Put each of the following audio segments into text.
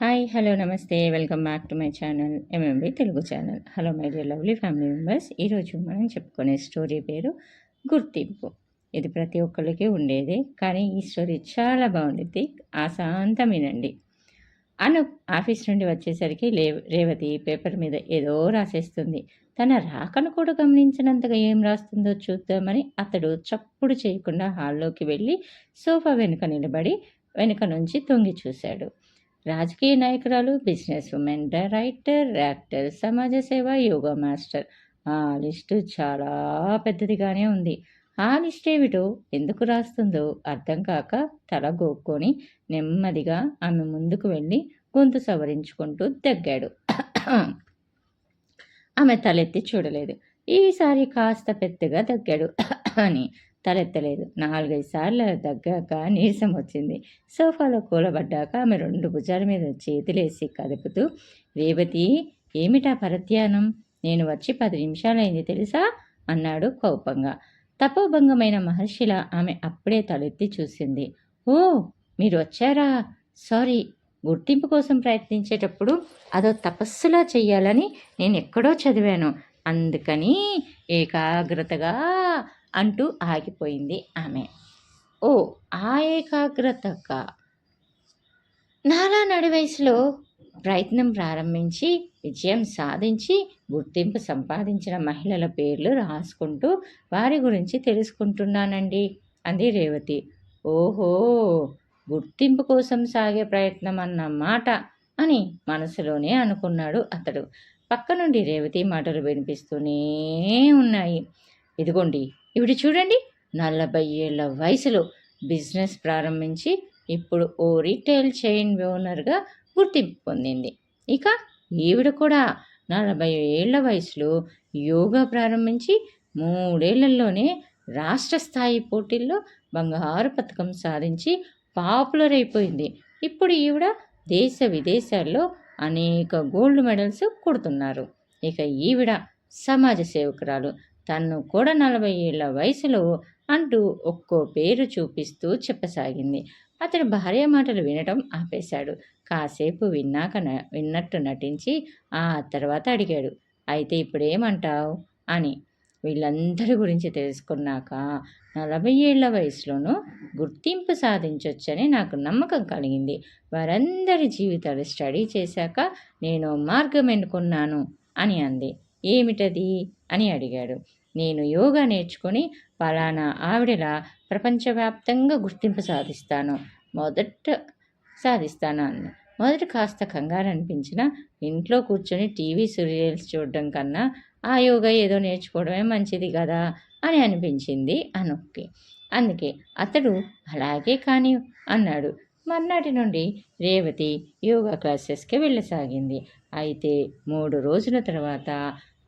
Hi hello namaste. Welcome back to my channel M M B Telugu channel. Hello my dear lovely family members. ఈరోజు మనం చెప్పుకునే story పేరు గుర్తింపు. ఇది ప్రతి ఒక్కరికి ఉండేది కానీ ఈ స్టోరీ చాలా బాగుండిద్ది. ఆశాంతం వినండి. అను ఆఫీస్ నుండి వచ్చేసరికి లే రేవతి పేపర్ మీద ఏదో రాసేస్తుంది. తన రాకను కూడా గమనించినంతగా ఏం రాస్తుందో చూద్దామని అతడు చప్పుడు చేయకుండా హాల్లోకి వెళ్ళి సోఫా వెనుక నిలబడి వెనుక నుంచి తొంగి చూశాడు. రాజకీయ నాయకురాలు బిజినెస్ ఉమెన్ రైటర్ యాక్టర్ సమాజ సేవ యోగా మాస్టర్. ఆ లిస్టు చాలా పెద్దదిగానే ఉంది. ఆ లిస్ట్ ఏమిటో ఎందుకు రాస్తుందో అర్థం కాక తల గోక్కొని నెమ్మదిగా ఆమె ముందుకు వెళ్ళి గొంతు సవరించుకుంటూ దగ్గాడు. ఆమె తలెత్తి చూడలేదు. ఈసారి కాస్త పెద్దగా దగ్గాడు అని తలెత్తలేదు. నాలుగైదు సార్లు దగ్గాక నీరసం వచ్చింది. సోఫాలో కూలబడ్డాక ఆమె రెండు భుజాల మీద చేతులేసి కదుపుతూ రేవతి ఏమిటా పరధ్యానం? నేను వచ్చి పది నిమిషాలైంది తెలుసా? అన్నాడు కోపంగా. తపోభంగమైన మహర్షిలా ఆమె అప్పుడే తలెత్తి చూసింది. ఓ మీరు వచ్చారా? సారీ గుర్తింపు కోసం ప్రయత్నించేటప్పుడు అదో తపస్సులా చెయ్యాలని నేను ఎక్కడో చదివాను. అందుకని ఏకాగ్రతగా అంటూ ఆగిపోయింది ఆమె. ఓ ఆ ఏకాగ్రతక నాలా నడి వయసులో ప్రయత్నం ప్రారంభించి విజయం సాధించి గుర్తింపు సంపాదించిన మహిళల పేర్లు రాసుకుంటూ వారి గురించి తెలుసుకుంటున్నానండి అంది రేవతి. ఓహో! గుర్తింపు కోసం సాగే ప్రయత్నం అన్నమాట అని మనసులోనే అనుకున్నాడు అతడు. పక్క నుండి రేవతి మాటలు వినిపిస్తూనే ఉన్నాయి. ఇదిగోండి ఇవిడు చూడండి నలభై ఏళ్ళ వయసులో బిజినెస్ ప్రారంభించి ఇప్పుడు ఓ రీటైల్ చైన్ ఓనర్గా గుర్తింపు పొందింది. ఇక ఈవిడ కూడా నలభై ఏళ్ళ వయసులో యోగా ప్రారంభించి మూడేళ్ళలోనే రాష్ట్ర స్థాయి పోటీల్లో బంగారు పథకం సాధించి పాపులర్ అయిపోయింది. ఇప్పుడు ఈవిడ దేశ విదేశాల్లో అనేక గోల్డ్ మెడల్స్ కొడుతున్నారు. ఇక ఈవిడ సమాజ సేవకురాలు తన్ను కూడా నలభై ఏళ్ళ వయసులో అంటూ ఒక్కో పేరు చూపిస్తూ చెప్పసాగింది. అతడు భార్య మాటలు వినటం ఆపేశాడు. కాసేపు విన్నాక విన్నట్టు నటించి ఆ తర్వాత అడిగాడు. అయితే ఇప్పుడేమంటావు? అని. వీళ్ళందరి గురించి తెలుసుకున్నాక నలభై ఏళ్ళ వయసులోనూ గుర్తింపు సాధించవచ్చని నాకు నమ్మకం కలిగింది. వారందరి జీవితాలు స్టడీ చేశాక నేను మార్గం ఎన్నుకున్నాను అని అంది. ఏమిటది? అని అడిగాడు. నేను యోగా నేర్చుకొని పలానా ఆవిడలా ప్రపంచవ్యాప్తంగా గుర్తింపు సాధిస్తాను. మొదట సాధిస్తాను అన్న. మొదట కాస్త కంగారు అనిపించిన ఇంట్లో కూర్చొని టీవీ సీరియల్స్ చూడడం కన్నా ఆ యోగా ఏదో నేర్చుకోవడమే మంచిది కదా అని అనిపించింది అనొక్కి. అందుకే అతడు అలాగే కానీ అన్నాడు. మర్నాటి నుండి రేవతి యోగా క్లాసెస్కి వెళ్ళసాగింది. అయితే మూడు రోజుల తర్వాత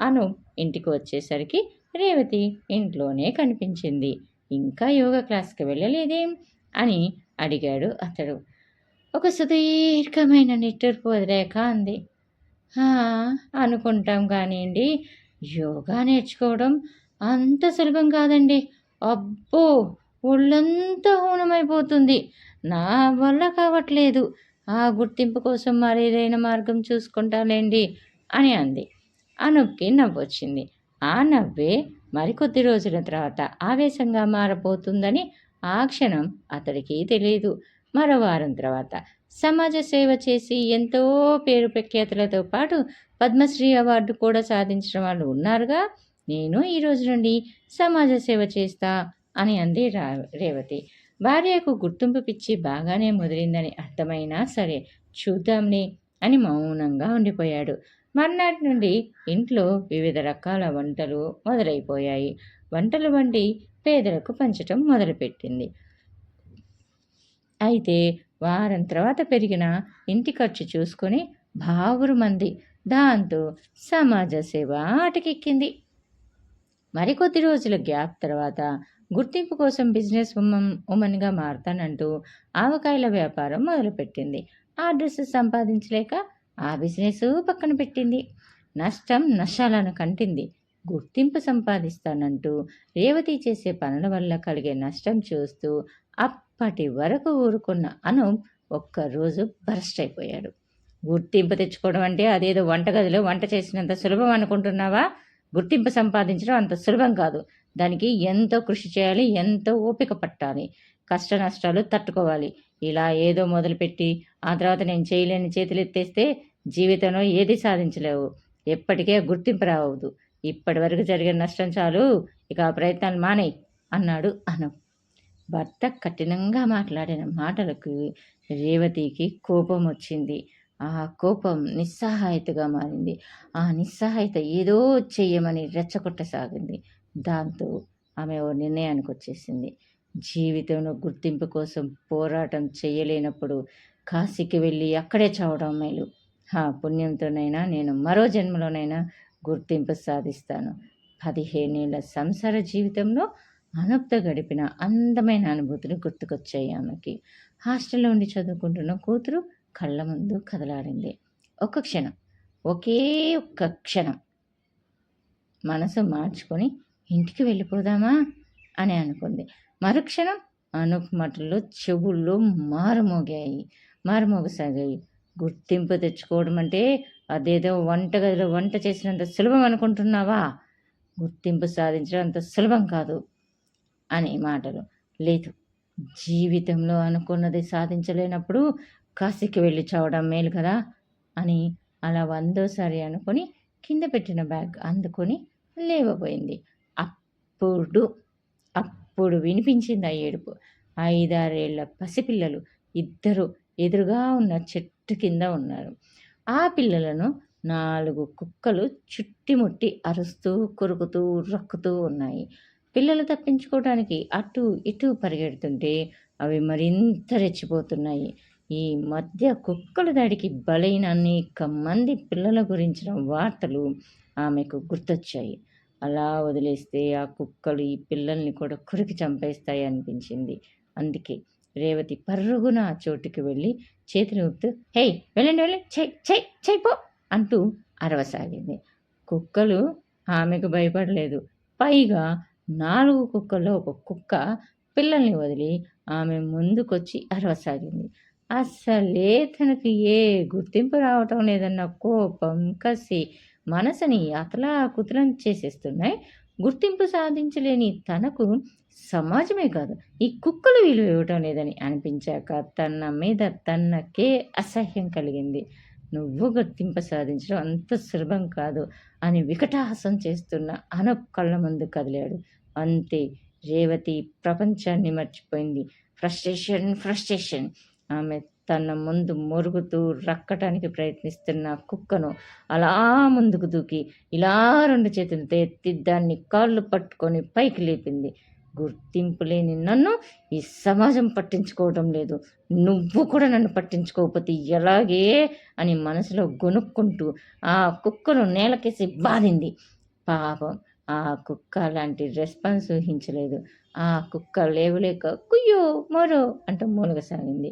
అను ఇంటికి వచ్చేసరికి రేవతి ఇంట్లోనే కనిపించింది. ఇంకా యోగా క్లాస్కి వెళ్ళలేదేం? అని అడిగాడు అతడు. ఒక సుదీర్ఘమైన నిట్టూర్పు వదిలేక అంది. అనుకుంటాం కానివ్వండి యోగా నేర్చుకోవడం అంత సులభం కాదండి. అబ్బో ఒళ్ళంతా హూనమైపోతుంది. నా వల్ల కావట్లేదు. ఆ గుర్తింపు కోసం మరేదైనా మార్గం చూసుకుంటానండి అని అంది. ఆ అనుక్కి నవ్వొచ్చింది. ఆ నవ్వే మరికొద్ది రోజుల తర్వాత ఆవేశంగా మారబోతుందని ఆ క్షణం అతడికి తెలియదు మరో వారం తర్వాత సమాజ సేవ చేసి ఎంతో పేరు ప్రఖ్యాతులతో పాటు పద్మశ్రీ అవార్డు కూడా సాధించిన వాళ్ళు ఉన్నారుగా నేను ఈ రోజు నుండి సమాజ సేవ చేస్తా అని అంది రా రేవతి. భార్యకు గుర్తింపు పిచ్చి బాగానే ముదిరిందని అర్థమైనా సరే చూద్దాంని అని మౌనంగా ఉండిపోయాడు. మర్నాటి నుండి ఇంట్లో వివిధ రకాల వంటలు మొదలైపోయాయి. వంటలు వండి పేదలకు పంచటం మొదలుపెట్టింది. అయితే వారం తర్వాత పెరిగిన ఇంటి ఖర్చు చూసుకొని బావురు మంది దాంతో సమాజ సేవ ఆటకెక్కింది మరికొద్ది రోజుల గ్యాప్ తర్వాత గుర్తింపు కోసం బిజినెస్ ఉమన్ ఉమెన్గా మారతానంటూ ఆవకాయల వ్యాపారం మొదలుపెట్టింది. ఆ డ్రెస్ సంపాదించలేక ఆ బిజినెస్ పక్కన పెట్టింది. నష్టం నష్టాలను కంటింది. గుర్తింపు సంపాదిస్తానంటూ రేవతి చేసే పనుల వల్ల కలిగే నష్టం చూస్తూ అప్పటి వరకు ఊరుకున్న అను ఒక్కరోజు బరస్ట్ అయిపోయాడు. గుర్తింపు తెచ్చుకోవడం అంటే అదేదో వంటగదిలో వంట చేసినంత సులభం అనుకుంటున్నావా? గుర్తింపు సంపాదించడం అంత సులభం కాదు. దానికి ఎంతో కృషి చేయాలి ఎంతో ఓపిక పట్టాలి. కష్ట నష్టాలు తట్టుకోవాలి. ఇలా ఏదో మొదలుపెట్టి ఆ తర్వాత నేను చేయలేని చేతులు ఎత్తేస్తే జీవితంలో ఏది సాధించలేవు. ఎప్పటికే గుర్తింపు రావద్దు. ఇప్పటి వరకు జరిగిన నష్టం చాలు. ఇక ఆ ప్రయత్నాలు మానేయి అన్నాడు అను. భర్త కఠినంగా మాట్లాడిన మాటలకు రేవతికి కోపం వచ్చింది. ఆ కోపం నిస్సహాయతగా మారింది. ఆ నిస్సహాయత ఏదో చెయ్యమని రెచ్చగొట్టసాగింది. దాంతో ఆమె ఓ నిర్ణయానికి వచ్చేసింది. జీవితంలో గుర్తింపు కోసం పోరాటం చేయలేనప్పుడు కాశీకి వెళ్ళి అక్కడే చావడం మేలు. ఆ పుణ్యంతోనైనా నేను మరో జన్మలోనైనా గుర్తింపు సాధిస్తాను. పదిహేనేళ్ళ సంసార జీవితంలో అనుప్త గడిపిన అందమైన అనుభూతులు గుర్తుకొచ్చాయి ఆమెకి. హాస్టల్లో ఉండి చదువుకుంటున్న కూతురు కళ్ళ ముందు కదలాడింది. ఒక క్షణం ఒకే ఒక్క క్షణం. మనసు మార్చుకొని ఇంటికి వెళ్ళిపోదామా? అని అనుకుంది. మరుక్షణం అనూప్ మాటల్లో చెవుల్లో మారుమోగాయి మారుమోగసాగాయి. గుర్తింపు తెచ్చుకోవడం అంటే అదేదో వంటగదిలో వంట చేసినంత సులభం అనుకుంటున్నావా? గుర్తింపు సాధించడం అంత సులభం కాదు అనే మాటలు. లేదు జీవితంలో అనుకున్నది సాధించలేనప్పుడు కాశీకి వెళ్ళి చావడం మేలు కదా అని అలా వందోసారి అనుకొని కింద పెట్టిన బ్యాగ్ అందుకొని లేవబోయింది. అప్పుడు అప్పుడు వినిపించింది ఆ ఏడుపు. ఐదారేళ్ళ పసిపిల్లలు ఇద్దరు ఎదురుగా ఉన్న చెట్టు కింద ఉన్నారు. ఆ పిల్లలను నాలుగు కుక్కలు చుట్టిముట్టి అరుస్తూ కొరుకుతూ రక్కుతూ ఉన్నాయి. పిల్లలు తప్పించుకోవడానికి అటు ఇటు పరిగెడుతుంటే అవి మరింత రెచ్చిపోతున్నాయి. ఈ మధ్య కుక్కల దాడికి బలైన అనేక మంది పిల్లల గురించిన వార్తలు ఆమెకు గుర్తొచ్చాయి. అలా వదిలేస్తే ఆ కుక్కలు ఈ పిల్లల్ని కూడా కురికి చంపేస్తాయి అనిపించింది. అందుకే రేవతి పరుగున ఆ చోటుకి వెళ్ళి చేతిని ఊపుతూ హేయ్ వెళ్ళండి వెళ్ళండి చెయ్ చెయ్ చెయ్ పో అంటూ అరవసాగింది. కుక్కలు ఆమెకు భయపడలేదు. పైగా నాలుగు కుక్కల్లో ఒక కుక్క పిల్లల్ని వదిలి ఆమె ముందుకొచ్చి అరవసాగింది. అసలే తనకి ఏ గుర్తింపు రావటం లేదన్న కోపం కసి మనసుని అతలా కుతలం చేసేస్తున్నాయి. గుర్తింపు సాధించలేని తనకు సమాజమే కాదు ఈ కుక్కలు విలువ ఇవ్వటం లేదని అనిపించాక తన మీద తనకే అసహ్యం కలిగింది. నువ్వు గుర్తింపు సాధించడం అంత సులభం కాదు అని వికటాహాసం చేస్తున్న అనప్ కళ్ళ ముందు కదిలాడు. అంతే రేవతి ప్రపంచాన్ని మర్చిపోయింది. Frustration frustration. ఆమె తన ముందు మొరుగుతూ రక్కటానికి ప్రయత్నిస్తున్న కుక్కను అలా ముందుకు దూకి ఇలా రెండు చేతులతో ఎత్తి దాన్ని కాళ్ళు పట్టుకొని పైకి లేపింది. గుర్తింపు లేని నన్ను ఈ సమాజం పట్టించుకోవడం లేదు. నువ్వు కూడా నన్ను పట్టించుకోకపోతే ఎలాగే అని మనసులో గొనుక్కుంటూ ఆ కుక్కను నేలకేసి బాధింది. పాపం ఆ కుక్క లాంటి రెస్పాన్స్ ఊహించలేదు. ఆ కుక్క లేవలేక కుయ్యో మరో అంటూ మూలగసాగింది.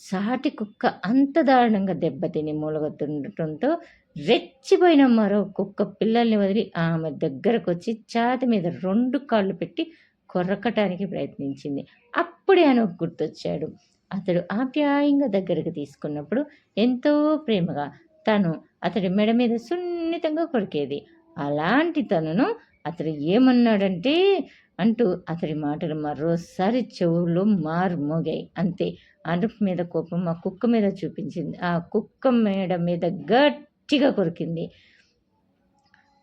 సాటి కుక్క అంత దారుణంగా దెబ్బతిని మూలగతుండటంతో రెచ్చిపోయిన మరో కుక్క పిల్లల్ని వదిలి ఆమె దగ్గరకు వచ్చి ఛాతి మీద రెండు కాళ్ళు పెట్టి కొరకటానికి ప్రయత్నించింది. అప్పుడే అను గుర్తొచ్చాడు. అతడు ఆప్యాయంగా దగ్గరకు తీసుకున్నప్పుడు ఎంతో ప్రేమగా తను అతడి మెడ మీద సున్నితంగా కొరికేది. అలాంటి తనను అతడు ఏమన్నాడంటే అంటూ అతడి మాటలు మరోసారి చెవులు మారు మోగాయి అంతే. అనుప్ మీద కోపం ఆ కుక్క మీద చూపించింది. ఆ కుక్క మేడ మీద గట్టిగా కొరికింది.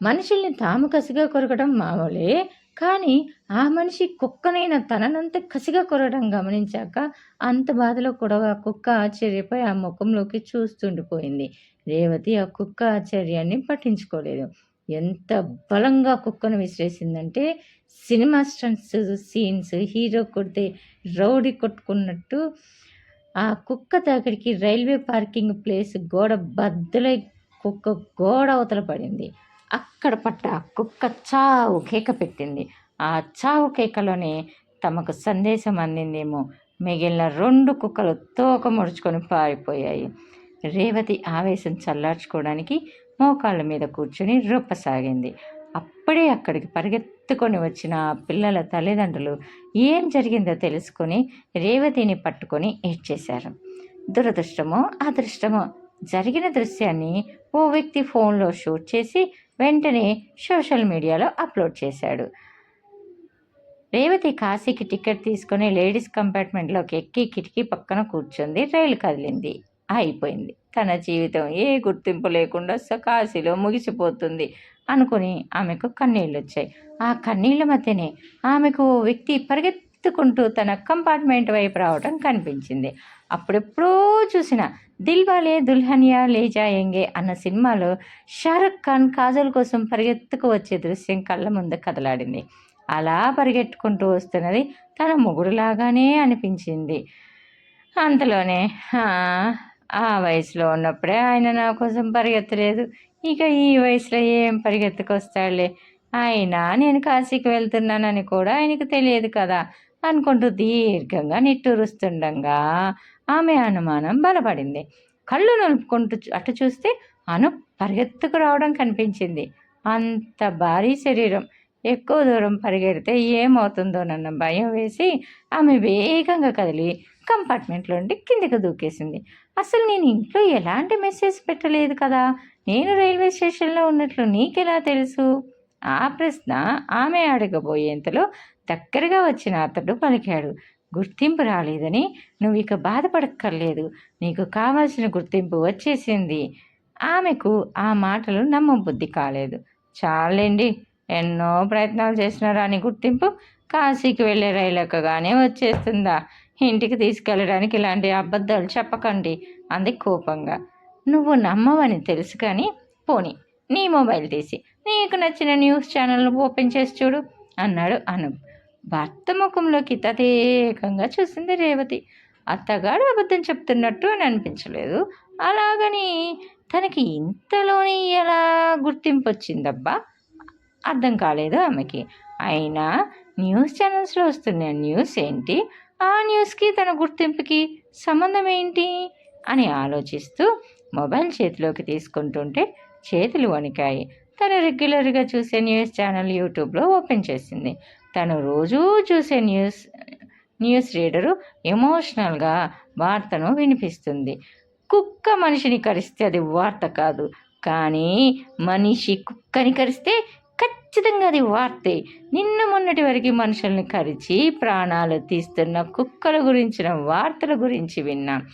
మనుషుల్ని తాము కసిగా కొరకడం మామూలే కానీ ఆ మనిషి కుక్కనైన తననంత కసిగా కొరడం గమనించాక అంత బాధలో కూడా ఆ కుక్క ఆశ్చర్యపై ఆ ముఖంలోకి చూస్తుండిపోయింది. రేవతి ఆ కుక్క ఆశ్చర్యాన్ని పట్టించుకోలేదు. ఎంత బలంగా కుక్కను విసిరేసిందంటే సినిమా స్టంట్స్ సీన్స్ హీరో కొడితే రౌడీ కొట్టుకున్నట్టు ఆ కుక్క తాకిడికి రైల్వే పార్కింగ్ ప్లేస్ గోడ బద్దలై కుక్క గోడ అవతల పడింది. అక్కడ పట్ట కుక్క చావు కేక పెట్టింది. ఆ చావు కేకలోనే తమకు సందేశం అందిందేమో. మిగిలిన రెండు కుక్కలు తోక ముడుచుకొని పారిపోయాయి. రేవతి ఆవేశం చల్లార్చుకోవడానికి మోకాళ్ళ మీద కూర్చొని రొప్పసాగింది. అప్పుడే అక్కడికి పరిగెత్తుకొని వచ్చిన పిల్లల తల్లిదండ్రులు ఏం జరిగిందో తెలుసుకొని రేవతిని పట్టుకొని ఏడ్చేశారు. దురదృష్టమో అదృష్టమో జరిగిన దృశ్యాన్ని ఓ వ్యక్తి ఫోన్లో షూట్ చేసి వెంటనే సోషల్ మీడియాలో అప్లోడ్ చేశాడు. రేవతి కాశీకి టికెట్ తీసుకుని లేడీస్ కంపార్ట్మెంట్లోకి ఎక్కి కిటికీ పక్కన కూర్చుంది. రైలు కదిలింది. అయిపోయింది. తన జీవితం ఏ గుర్తింపు లేకుండా కాశీలో ముగిసిపోతుంది. అనుకుని ఆమెకు కన్నీళ్ళు వచ్చాయి ఆ కన్నీళ్ళ మధ్యనే ఆమెకు వ్యక్తి పరిగెత్తుకుంటూ తన కంపార్ట్మెంట్ వైపు రావడం కనిపించింది. అప్పుడెప్పుడో చూసిన దిల్వాలే దుల్హనియా లే జాయేంగే అన్న సినిమాలో షారుఖ్ ఖాన్ కాజల్ కోసం పరిగెత్తుకు వచ్చే దృశ్యం కళ్ళ ముందు కదలాడింది. అలా పరిగెట్టుకుంటూ వస్తున్నది తన మొగుడులాగానే అనిపించింది. అంతలోనే ఆ వయసులో ఉన్నప్పుడే ఆయన నా కోసం పరిగెత్తలేదు. ఇక ఈ వయసులో ఏం పరిగెత్తుకొస్తాడులే? అయినా నేను కాశీకి వెళ్తున్నానని కూడా ఆయనకు తెలియదు కదా? అనుకుంటూ దీర్ఘంగా నిట్టూరుస్తుండగా ఆమె అనుమానం బలపడింది. కళ్ళు నలుపుకుంటూ చూ- అటు చూస్తే అను పరిగెత్తుకు రావడం కనిపించింది. అంత భారీ శరీరం. ఎక్కువ దూరం పరిగెడితే ఏమవుతుందోనన్న భయం వేసి ఆమె వేగంగా కదిలి కంపార్ట్మెంట్లో ఉండి కిందికి దూకేసింది. అసలు నేను ఇంట్లో ఎలాంటి మెసేజ్ పెట్టలేదు కదా? నేను రైల్వే స్టేషన్లో ఉన్నట్లు నీకెలా తెలుసు? ఆ ప్రశ్న ఆమె అడగబోయేంతలో దగ్గరగా వచ్చిన అతడు పలికాడు. గుర్తింపు రాలేదని నువ్వు ఇక బాధపడక్కర్లేదు. నీకు కావాల్సిన గుర్తింపు వచ్చేసింది. ఆమెకు ఆ మాటలు నమ్మబుద్ధి కాలేదు. చాలండి ఎన్నో ప్రయత్నాలు చేసిన రాని గుర్తింపు కాశీకి వెళ్ళే రైలు ఎక్కగానే వచ్చేస్తుందా? ఇంటికి తీసుకెళ్ళడానికి ఇలాంటి అబద్ధాలు చెప్పకండి. అంది కోపంగా. నువ్వు నమ్మవని తెలుసు కానీ పోని నీ మొబైల్ తీసి నీకు నచ్చిన న్యూస్ ఛానల్ ఓపెన్ చేసి చూడు అన్నాడు అనుప్. భర్త ముఖంలోకి తదేకంగా చూసింది రేవతి. అత్తగాడు అబద్ధం చెప్తున్నట్టు అని అనిపించలేదు. అలాగని తనకి ఇంతలోనే ఎలా గుర్తింపు వచ్చిందబ్బా? అర్థం కాలేదు ఆమెకి. అయినా న్యూస్ ఛానల్స్లో వస్తున్న న్యూస్ ఏంటి? ఆ న్యూస్కి తన గుర్తింపుకి సంబంధం ఏంటి? అని ఆలోచిస్తూ మొబైల్ చేతిలోకి తీసుకుంటుంటే చేతులు వణికాయి. తను రెగ్యులర్గా చూసే న్యూస్ ఛానల్ యూట్యూబ్లో ఓపెన్ చేసింది. తను రోజూ చూసే న్యూస్ న్యూస్ రీడరు ఎమోషనల్గా వార్తను వినిపిస్తుంది. కుక్క మనిషిని కరిస్తే అది వార్త కాదు. కానీ మనిషి కుక్కని కరిస్తే ఖచ్చితంగా అది వార్తే. నిన్న మొన్నటి వరకు మనుషుల్ని కరిచి ప్రాణాలు తీస్తున్న కుక్కల గురించిన వార్తల గురించి విన్నాం.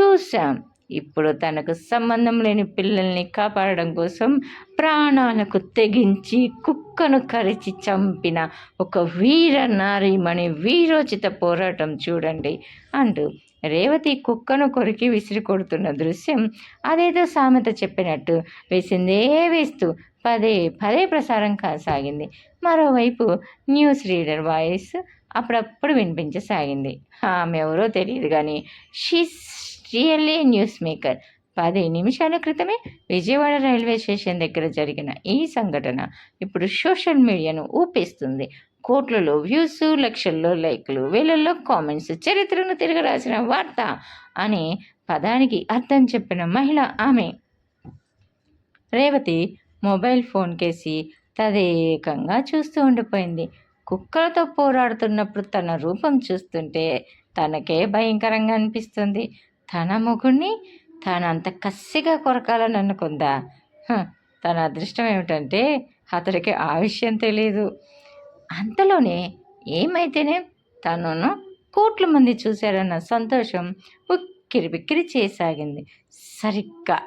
చూసాం ఇప్పుడు తనకు సంబంధం లేని పిల్లల్ని కాపాడడం కోసం ప్రాణాలకు తెగించి కుక్కను కరిచి చంపిన ఒక వీర నారీమణి వీరోచిత పోరాటం చూడండి అంటూ రేవతి కుక్కను కొరికి విసిరి కొడుతున్న దృశ్యం అదేదో సామెత చెప్పినట్టు వేసిందే వేస్తూ పదే పదే ప్రసారం కాసాగింది. మరోవైపు న్యూస్ రీడర్ వాయిస్ అప్పుడప్పుడు వినిపించసాగింది. ఆమె ఎవరో తెలియదు కానీ షీస్ రియల్లీ న్యూస్ మేకర్. పది నిమిషాల క్రితమే విజయవాడ రైల్వే స్టేషన్ దగ్గర జరిగిన ఈ సంఘటన ఇప్పుడు సోషల్ మీడియాను ఊపేస్తుంది. కోట్లలో వ్యూస్ లక్షల్లో లైక్లు వేలల్లో కామెంట్స్ చరిత్రను తిరగరాసిన వార్త అని పదానికి అర్థం చెప్పిన మహిళ ఆమె. రేవతి మొబైల్ ఫోన్ కేసి తదేకంగా చూస్తూ ఉండిపోయింది. కుక్కలతో పోరాడుతున్నప్పుడు తన రూపం చూస్తుంటే తనకే భయంకరంగా అనిపిస్తుంది. తన మొగుడిని తాను అంత కసిగా కొరకాలని అనుకుందా? తన అదృష్టం ఏమిటంటే అతడికి ఆ విషయం తెలియదు అంతలోనే ఏమైతేనే తనను కోట్ల మంది చూశారన్న సంతోషం ఉక్కిరి బిక్కిరి చేయసాగింది సరిగ్గా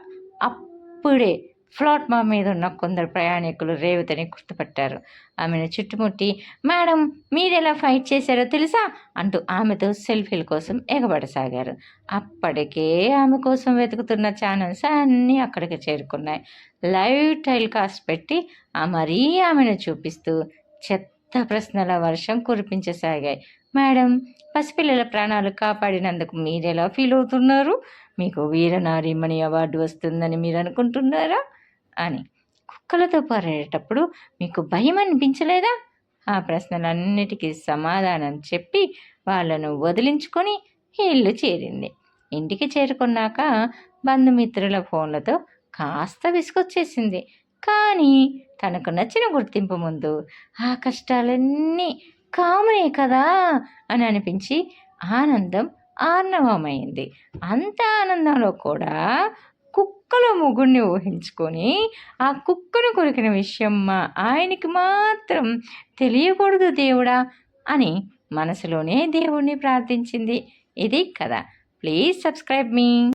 అప్పుడే ప్లాట్ఫామ్ మీద ఉన్న కొందరు ప్రయాణికులు రేవతిని గుర్తుపట్టారు. ఆమెను చుట్టుముట్టి మేడం మీరెలా ఫైట్ చేశారో తెలుసా? అంటూ ఆమెతో సెల్ఫీల కోసం ఎగబడసాగారు. అప్పటికే ఆమె కోసం వెతుకుతున్న ఛానల్స్ అన్నీ అక్కడికి చేరుకున్నాయి. లైవ్ టెలికాస్ట్ పెట్టి ఆ మరీ ఆమెను చూపిస్తూ చెత్త ప్రశ్నల వర్షం కురిపించసాగాయి. మేడం పసిపిల్లల ప్రాణాలు కాపాడినందుకు మీరెలా ఫీల్ అవుతున్నారు మీకు వీరనారీమణి అవార్డు వస్తుందని మీరు అనుకుంటున్నారా అని. కుక్కలతో పోరాడేటప్పుడు మీకు భయం అనిపించలేదా? ఆ ప్రశ్నలన్నిటికీ సమాధానం చెప్పి వాళ్ళను వదిలించుకొని ఇల్లు చేరింది. ఇంటికి చేరుకున్నాక బంధుమిత్రుల ఫోన్లతో కాస్త విసుగొచ్చేసింది. కానీ తనకు నచ్చిన గుర్తింపు ముందు ఆ కష్టాలన్నీ కామనే కదా అని అనిపించి ఆనందం ఆర్ణవమైంది. అంత ఆనందంలో కూడా కుక్కలో ముగ్గురిని ఊహించుకొని ఆ కుక్కను కొరికిన విషయం మా ఆయనకి మాత్రం తెలియకూడదు దేవుడా అని మనసులోనే దేవుణ్ణి ప్రార్థించింది. ఇది కదా ప్లీజ్ సబ్స్క్రైబ్ మీ.